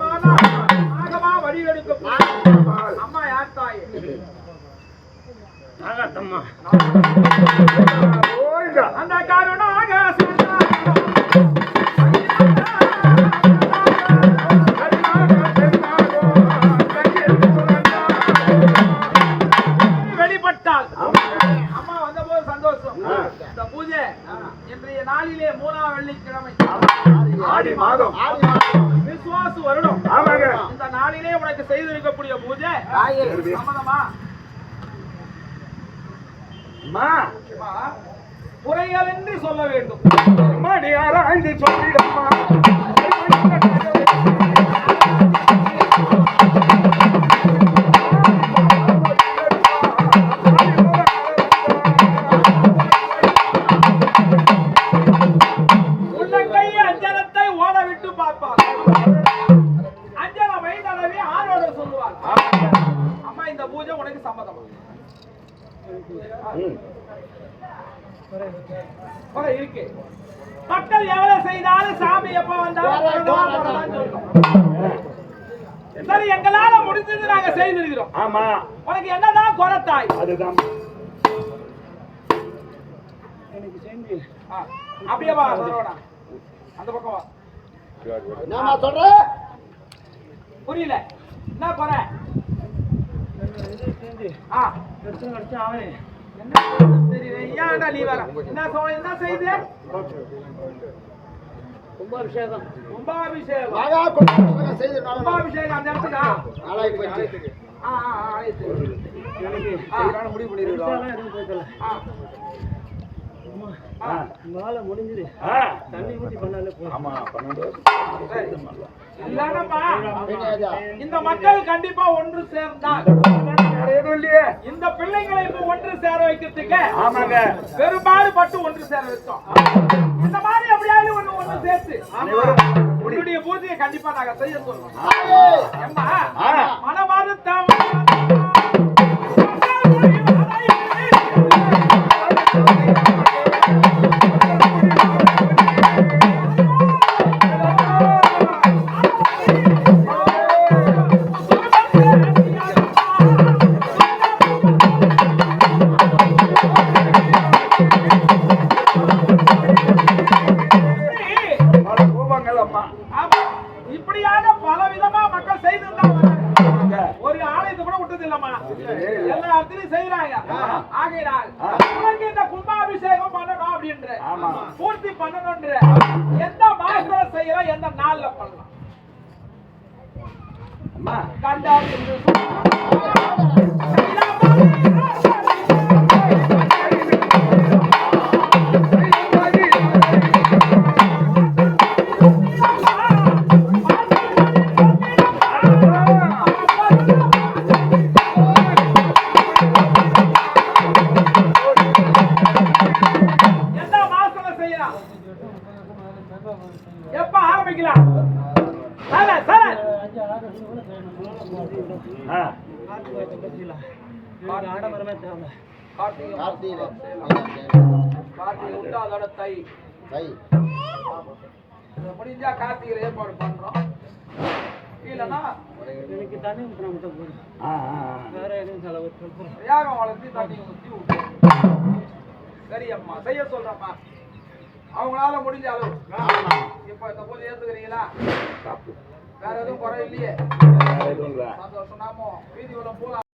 முத்துக்கு நாகமானா, நாகமா வடிவெடுக்க அம்மா யார் தாய்? நாகாத்தம்மா ஓய்ந்தா. அந்த கருணாக மூணாம் வெள்ளிக்கிழமை. ஆடி மாதம். விசுவாச வருடம். ஆமாங்க. இந்த நாளிலே உனக்கு செய்திருக்கக்கூடிய பூஜை சம்மதமா குறைகள் என்று சொல்ல வேண்டும். அம்மா நீ உனக்கு சம்மதமா? இருக்கு. மக்கள் எவ்வளவு செய்தாலும் சாமி எப்ப வந்தாலும். சரி எங்களால முடிஞ்சது நாங்க செய்திருக்கிறோம். ஆமா. உனக்கு என்னதான் குறை தாய் அதுதான் ஆ, அப்படியே வா. அந்த பக்கம் வா. என்னம்மா சொல்ற? புரியல. என்ன குறை? ஆ என்ன தெரியல ஏன்டா நீ வர என்ன சொல் என்ன செய்து? கும்பாபிஷேகம். கும்பாபிஷேகம். நாகா கும்பாபிஷேகம் செய்து கும்பாபிஷேகம் அந்த இடத்துக்கா? நாளாகி போச்சு ஆ ஆ ஆ, ஆயிடுச்சு. ஆ, முடிவு பண்ணிருக்கோம் ஆ. ஆ, மாலை முடிஞ்சது. ஆ. தண்ணி ஊத்தி பண்ணாலே போதும். இந்த மக்கள் கண்டிப்பா ஒன்று சேர்ந்தால். எதுவும் இல்லையே இந்த பிள்ளைங்களை இப்ப ஒன்று சேர வைக்கிறதுக்கு ஆமாங்க. பெரும்பாடு பட்டு ஒன்று சேர வச்சோம் இந்த மாதிரி எப்படியாவது ஒண்ணு ஒண்ணு சேர்த்து. உன்னுடைய பூஜையை கண்டிப்பா நாங்க செய்ய சொல்றோம் ஆ. ஏம்மா இல்லம்மா எல்லா இடத்துலயும் செய்யறாங்க. ஆகையினால். உனக்கு இந்த கும்பாபிஷேகம் பண்ணணும் அப்படின்ற. பூர்த்தி பண்ணணும்ன்ற எந்த மாசத்துல செய்யலாம் எந்த நாள்ல பண்ணலாம் எப்ப ஆரம்பிக்கலாம் சர சர ஆடம்பரமே தேவை. கார்த்திகை கார்த்திகை விட்டா அதோட தை முடிஞ்சா கார்த்திகை ஏற்பாடு பண்றோம் இல்லைன்னா எனக்கு தண்ணி ஊற்றினா மட்டும் போதும். வேற எதுவும் செலவு யாகம் வளர்த்து தண்ணி ஊற்றி விட்டு சரி அம்மா செய்ய சொல்றேம்மா அவங்களால முடிஞ்ச அளவு. இப்ப இந்த பூஜை ஏத்துக்கிறீங்களா? வேற எதுவும் குறை இல்லையே. வேற எதுவும் இல்ல. சந்தோஷம். நாமோ வீதி உள்ள போலாம்